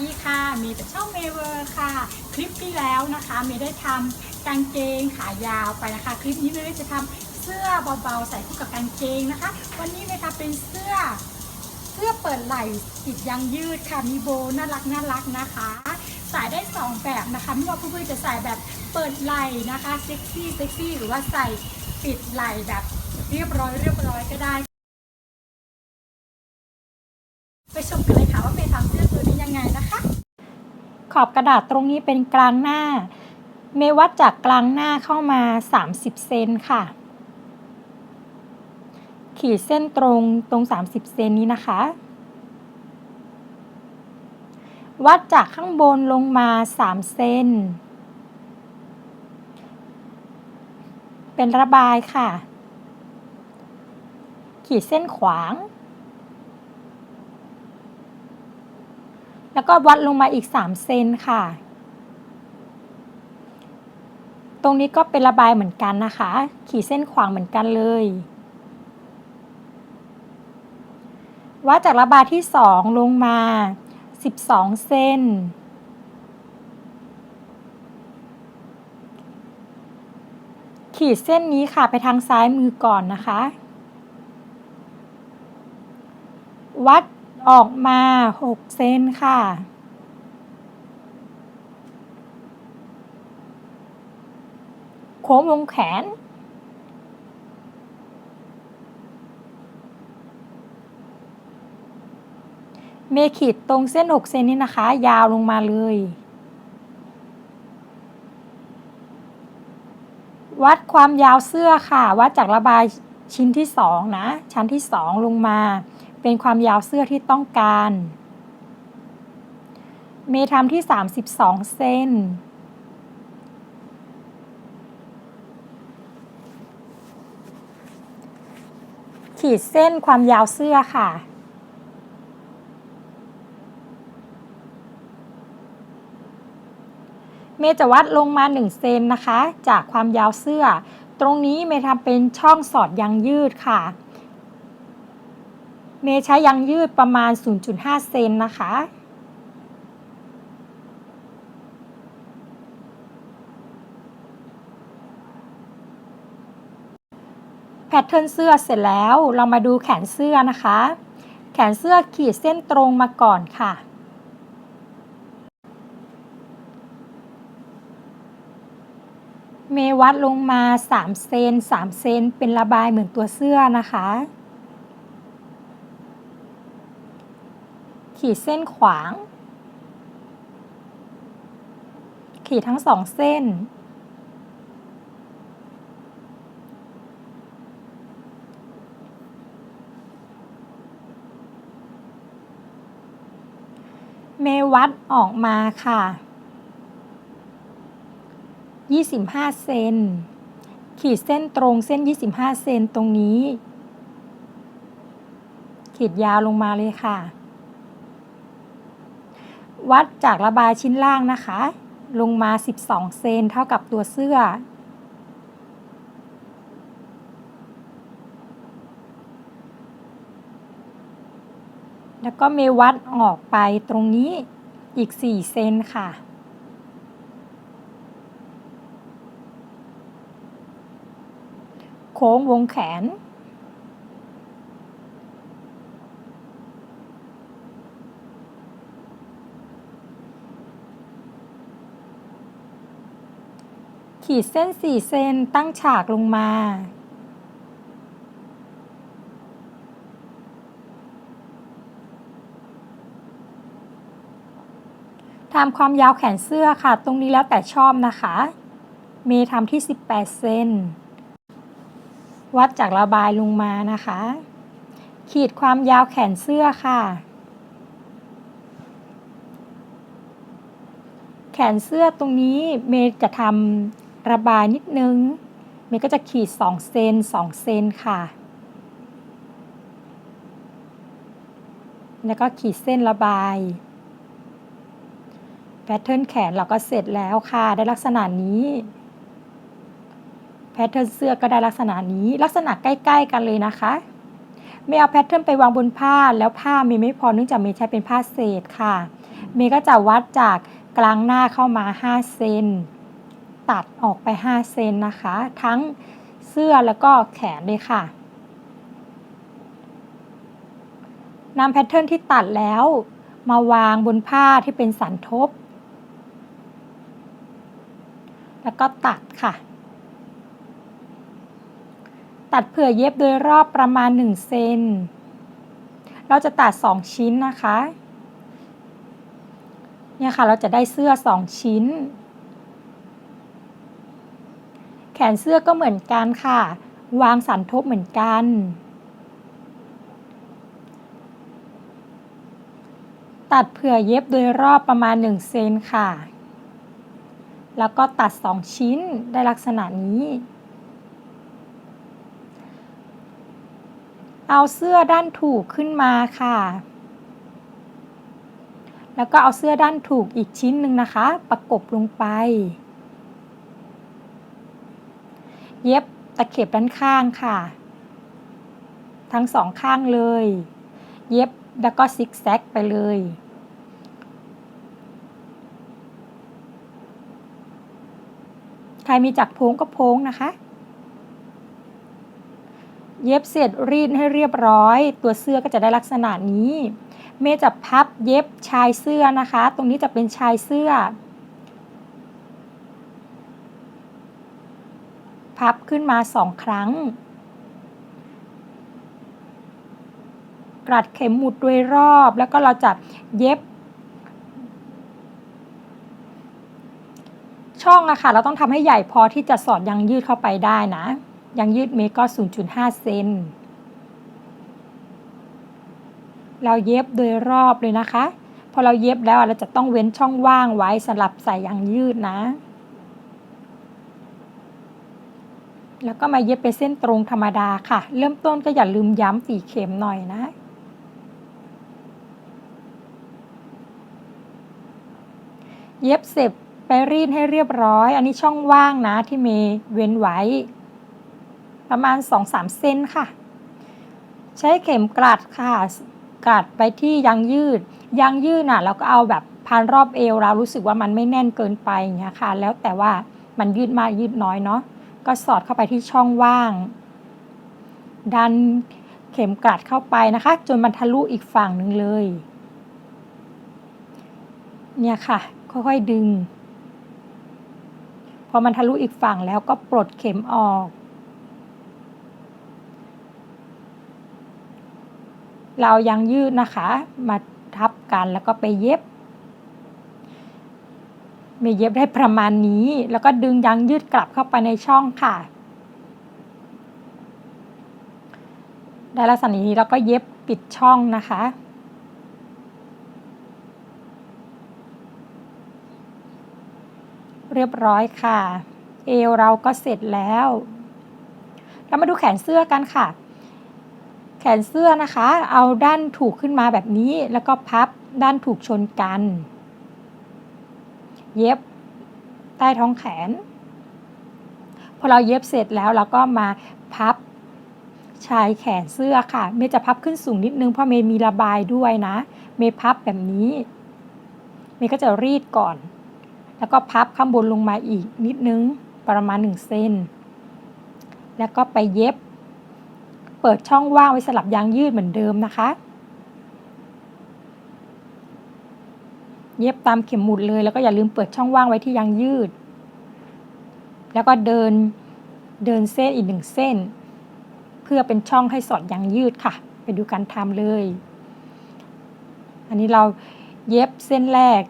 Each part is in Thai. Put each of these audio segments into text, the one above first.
ดีค่ะ มีแต่ช่องเมเวอร์ค่ะ คลิปที่แล้วนะคะเมย์ได้ทำกางเกงขายาวไปนะคะ คลิปนี้เมย์จะทำเสื้อเบาๆ ใส่คู่กับกางเกงนะคะ วันนี้เมย์ทำเป็นเสื้อเสื้อเปิดไหล่ติดยางยืดค่ะมีโบน่ารักน่ารักนะคะใส่ได้สองแบบนะคะไม่ว่าเพื่อนๆจะใส่แบบเปิดไหล่นะคะเซ็กซี่เซ็กซี่หรือว่าใส่ปิดไหล่แบบเรียบร้อยเรียบร้อยก็ได้ ชมกันเลยค่ะว่าเมย์ทำเสื้อตัวนี้ยังไงนะคะ ขอบกระดาษตรงนี้เป็นกลางหน้า เมย์วัดจากกลางหน้าเข้ามา 30 เซนค่ะ ขีดเส้นตรงตรง 30 เซนนี้นะคะ วัดจากข้างบนลงมา 3 เซนเป็นระบายค่ะ ขีดเส้นขวาง แล้วก็วัดลงมาอีก 3 เซนค่ะ ตรงนี้ก็เป็นระบายเหมือนกันนะคะ ขีดเส้นขวางเหมือนกันเลยวัดจากระบายที่ 2 ลงมา 12เซนขีดเส้นนี้ค่ะไปทางซ้ายมือก่อนนะคะ วัด ออกมา6เซนค่ะ โค้งวงแขน เมขีดตรงเส้น6เซนนี้นะคะ ยาวลงมาเลย วัดความยาวเสื้อค่ะ วัดจากระบายชิ้นที่2นะ ชั้นที่2ลงมา เป็นความยาวเสื้อที่ต้องการ เมทำที่ 32เซนขีดเส้นความยาวเสื้อค่ะ เมย์จะวัดลงมา 1 เซนนะคะ จากความยาวเสื้อ ตรงนี้เมย์ทำเป็นช่องสอดยางยืดค่ะ เมย์ใช้ยางยืดประมาณ 0.5 เซนนะคะ แพทเทิร์นเสื้อเสร็จแล้ว เรามาดูแขนเสื้อนะคะ แขนเสื้อขีดเส้นตรงมาก่อนค่ะเมวัดลงมา 3 เซน 3 เซน เป็นระบายเหมือนตัวเสื้อนะคะ ขีดเส้นขวาง ขีดทั้งสองเส้น เมวัดออกมาค่ะ 25 เซน ขีดเส้นตรงเส้น 25 เซนตรงนี้ ขีดยาวลงมาเลยค่ะ วัดจากระบายชิ้นล่างนะคะ ลงมา 12 เซนเท่ากับตัวเสื้อ แล้วก็เมวัดออกไปตรงนี้อีก 4 เซนค่ะโค้งวงแขน ขีดเส้น 4 เซนตั้งฉากลงมาทำความยาวแขนเสื้อค่ะ ตรงนี้แล้วแต่ชอบนะคะ เมย์ทำที่ 18 เซน วัดจากระบายลงมานะคะ ขีดความยาวแขนเสื้อค่ะแขนเสื้อตรงนี้เมย์จะทำ ระบายนิดนึง เมย์ก็จะขีด 2 เซน2 เซนค่ะ แล้วก็ขีดเส้นระบาย แพทเทิร์นแขนเราก็เสร็จแล้วค่ะ ได้ลักษณะนี้ แพทเทิร์นเสื้อก็ได้ลักษณะนี้ ลักษณะใกล้ ๆ กันเลยนะคะไม่เอาแพทเทิร์นไปวางบนผ้า แล้วผ้ามีไม่พอเนื่องจากเมย์ใช้เป็นผ้าเศษค่ะ เมย์ก็จะวัดจากกลางหน้าเข้ามา 5 เซน ตัดออกไป 5 เซนนะคะ ทั้งเสื้อแล้วก็แขนเลยค่ะนำแพทเทิร์นที่ตัดแล้ว มาวางบนผ้าที่เป็นสันทบ แล้วก็ตัดค่ะ ตัดเผื่อเย็บโดยรอบประมาณ 1 เซน เราจะตัด 2 ชิ้นนะคะ เนี่ยค่ะเราจะได้เสื้อ 2 ชิ้น แขนเสื้อก็เหมือนกันค่ะ วางสันทบเหมือนกัน ตัดเผื่อเย็บโดยรอบประมาณ 1 เซนค่ะ แล้วก็ตัด 2 ชิ้นได้ลักษณะนี้ เอาเสื้อด้านถูกขึ้นมาค่ะ แล้วก็เอาเสื้อด้านถูกอีกชิ้นหนึ่งนะคะ ประกบลงไป เย็บตะเข็บด้านข้างค่ะ ทั้งสองข้างเลย เย็บแล้วก็ซิกแซกไปเลย ใครมีจักรโพ้งก็โพ้งนะคะ เย็บเสร็จรีดให้เรียบร้อย ตัวเสื้อก็จะได้ลักษณะนี้ เมจะพับเย็บชายเสื้อนะคะ ตรงนี้จะเป็นชายเสื้อ พับขึ้นมาสองครั้งกรัดเข็มหมุดโดยรอบแล้วก็เราจะเย็บ ช่องอะค่ะเราต้องทำให้ใหญ่พอที่จะสอดยางยืดเข้าไปได้นะยางยืดเมตรก็ 0.5 เซนเราเย็บโดยรอบเลยนะคะ พอเราเย็บแล้วเราจะต้องเว้นช่องว่างไว้สำหรับใส่ยางยืดนะ แล้วก็มาเย็บไปเส้นตรงธรรมดาค่ะ เริ่มต้นก็อย่าลืมย้ำสีเข็มหน่อยนะเย็บเสร็จไปรีดให้เรียบร้อย อันนี้ช่องว่างนะที่เมย์เว้นไว้ ประมาณ 2-3 เซนค่ะ ใช้เข็มกลัดค่ะ กลัดไปที่ยางยืดยางยืดน่ะเราก็เอาแบบพันรอบเอวเรารู้สึกว่ามันไม่แน่นเกินไปอย่างเงี้ยค่ะ แล้วแต่ว่ามันยืดมากยืดน้อยเนาะ ก็สอดเข้าไปที่ช่องว่าง ดันเข็มกลัดเข้าไปนะคะ จนมันทะลุอีกฝั่งหนึ่งเลย เนี่ยค่ะ ค่อยๆดึง พอมันทะลุอีกฝั่งแล้วก็ปลดเข็มออก เรายังยืดนะคะ มาทับกันแล้วก็ไปเย็บ มีเย็บได้ประมาณนี้ แล้วก็ดึงยางยืดกลับเข้าไปในช่องค่ะ ได้ลักษณะนี้แล้วก็เย็บปิดช่องนะคะเรียบร้อยค่ะ เอวเราก็เสร็จแล้ว เรามาดูแขนเสื้อกันค่ะ แขนเสื้อนะคะ เอาด้านถูกขึ้นมาแบบนี้ แล้วก็พับด้านถูกชนกัน เย็บใต้ท้องแขน พอเราเย็บเสร็จแล้วเราก็มาพับชายแขนเสื้อค่ะ เมย์จะพับขึ้นสูงนิดนึงเพราะเมย์มีระบายด้วยนะ เมย์พับแบบนี้ เมย์ก็จะรีดก่อน แล้วก็พับข้างบนลงมาอีกนิดนึงประมาณ1เซน แล้วก็ไปเย็บ เปิดช่องว่างไว้สลับยางยืดเหมือนเดิมนะคะ เย็บตามเข็มหมุดเลย แล้วก็อย่าลืมเปิดช่องว่างไว้ที่ยางยืด แล้วก็เดินเดินเส้นอีกหนึ่งเส้น เพื่อเป็นช่องให้สอดยางยืดค่ะ ไปดูการทำเลย อันนี้เราเย็บเส้นแรก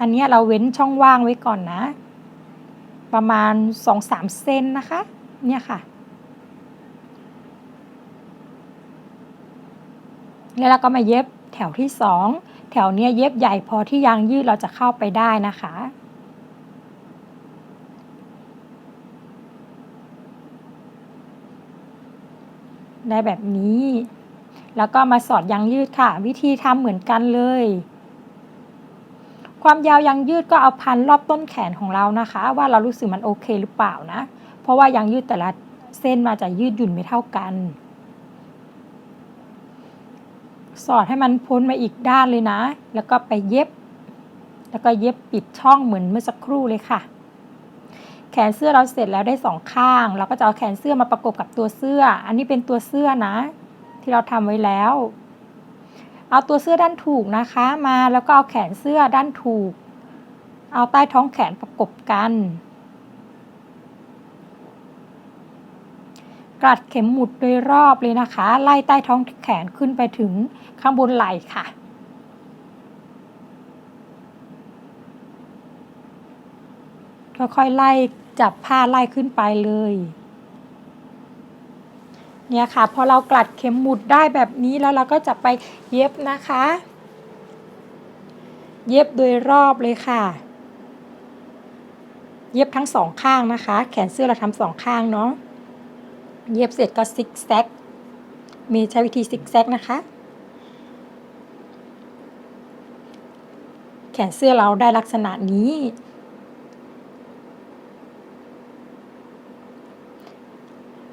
อันนี้เราเว้นช่องว่างไว้ก่อนนะ ประมาณ 2-3เซนนะคะ เนี่ยค่ะแล้วเราก็มาเย็บแถวที่2 แถวเนี้ยเย็บใหญ่พอที่ยางยืดเราจะเข้าไปได้นะคะ ได้แบบนี้ แล้วก็มาสอดยางยืดค่ะ วิธีทำเหมือนกันเลย ความยาวยางยืดก็เอาพันรอบต้นแขนของเรานะคะ ว่าเรารู้สึกมันโอเคหรือเปล่านะ เพราะว่ายางยืดแต่ละเส้นมาจะยืดหยุ่นไม่เท่ากัน สอดให้มันพ้นมาอีกด้านเลยนะ แล้วก็ไปเย็บ แล้วก็เย็บปิดช่องเหมือนเมื่อสักครู่เลยค่ะ แขนเสื้อเราเสร็จแล้วได้สองข้าง เราก็จะเอาแขนเสื้อมาประกบกับตัวเสื้อ อันนี้เป็นตัวเสื้อนะ ที่เราทำไว้แล้ว เอาตัวเสื้อด้านถูกนะคะ มาแล้วก็เอาแขนเสื้อด้านถูก เอาใต้ท้องแขนประกบกัน กลัดเข็มหมุดโดยรอบเลยนะคะ ไล่ใต้ท้องแขนขึ้นไปถึงข้างบนไหล่ค่ะ ค่อยๆไล่จับผ้าไล่ขึ้นไปเลย เนี่ยค่ะ พอเรากลัดเข็มหมุดได้แบบนี้แล้วเราก็จะไปเย็บนะคะ เย็บโดยรอบเลยค่ะ เย็บทั้งสองข้างนะคะ แขนเสื้อเราทำสองข้างเนาะ เย็บเสร็จก็ซิกแซกมีใช้วิธีซิกแซกนะคะ แขนเสื้อเราได้ลักษณะนี้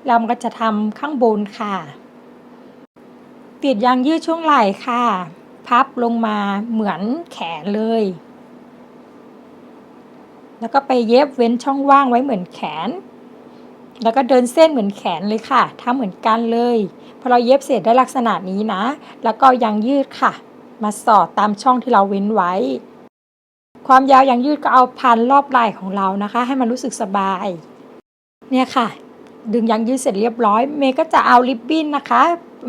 เราก็จะทำข้างบนค่ะ ติดยางยืดช่วงไหล่ค่ะ พับลงมาเหมือนแขนเลย แล้วก็ไปเย็บเว้นช่องว่างไว้เหมือนแขน แล้วก็เดินเส้นเหมือนแขนเลยค่ะทำเหมือนกันเลยพอเราเย็บเสร็จได้ลักษณะนี้นะ แล้วก็ยางยืดค่ะ มาสอดตามช่องที่เราเว้นไว้ ความยาวยางยืดก็เอาพันรอบไหล่ของเรานะคะ ให้มันรู้สึกสบาย เนี่ยค่ะ ดึงยางยืดเสร็จเรียบร้อย เมย์ก็จะเอาริบบิ้นนะคะ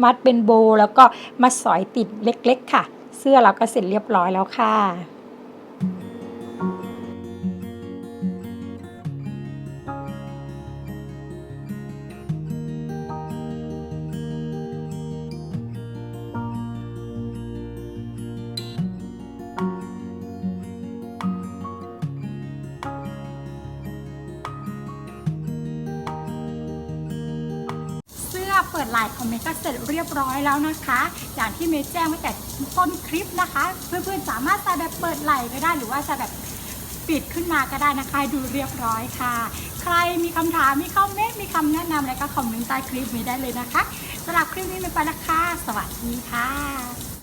มัดเป็นโบแล้วก็มาสอยติดเล็ก ๆ ค่ะ เสื้อเราก็เสร็จเรียบร้อยแล้วค่ะ เปิดลายของเมย์ก็เสร็จเรียบร้อยแล้วนะคะ อย่างที่เมย์แจ้งไว้แต่ต้นคลิปนะคะ เพื่อนๆสามารถจะแบบเปิดไลน์ก็ได้หรือว่าจะแบบปิดขึ้นมาก็ได้นะคะดูเรียบร้อยค่ะ ใครมีคำถามมีคอมเมนต์มีคำแนะนำอะไรก็คอมเมนต์ใต้คลิปนี้ได้เลยนะคะสำหรับคลิปนี้ไปและค่ะสวัสดีค่ะ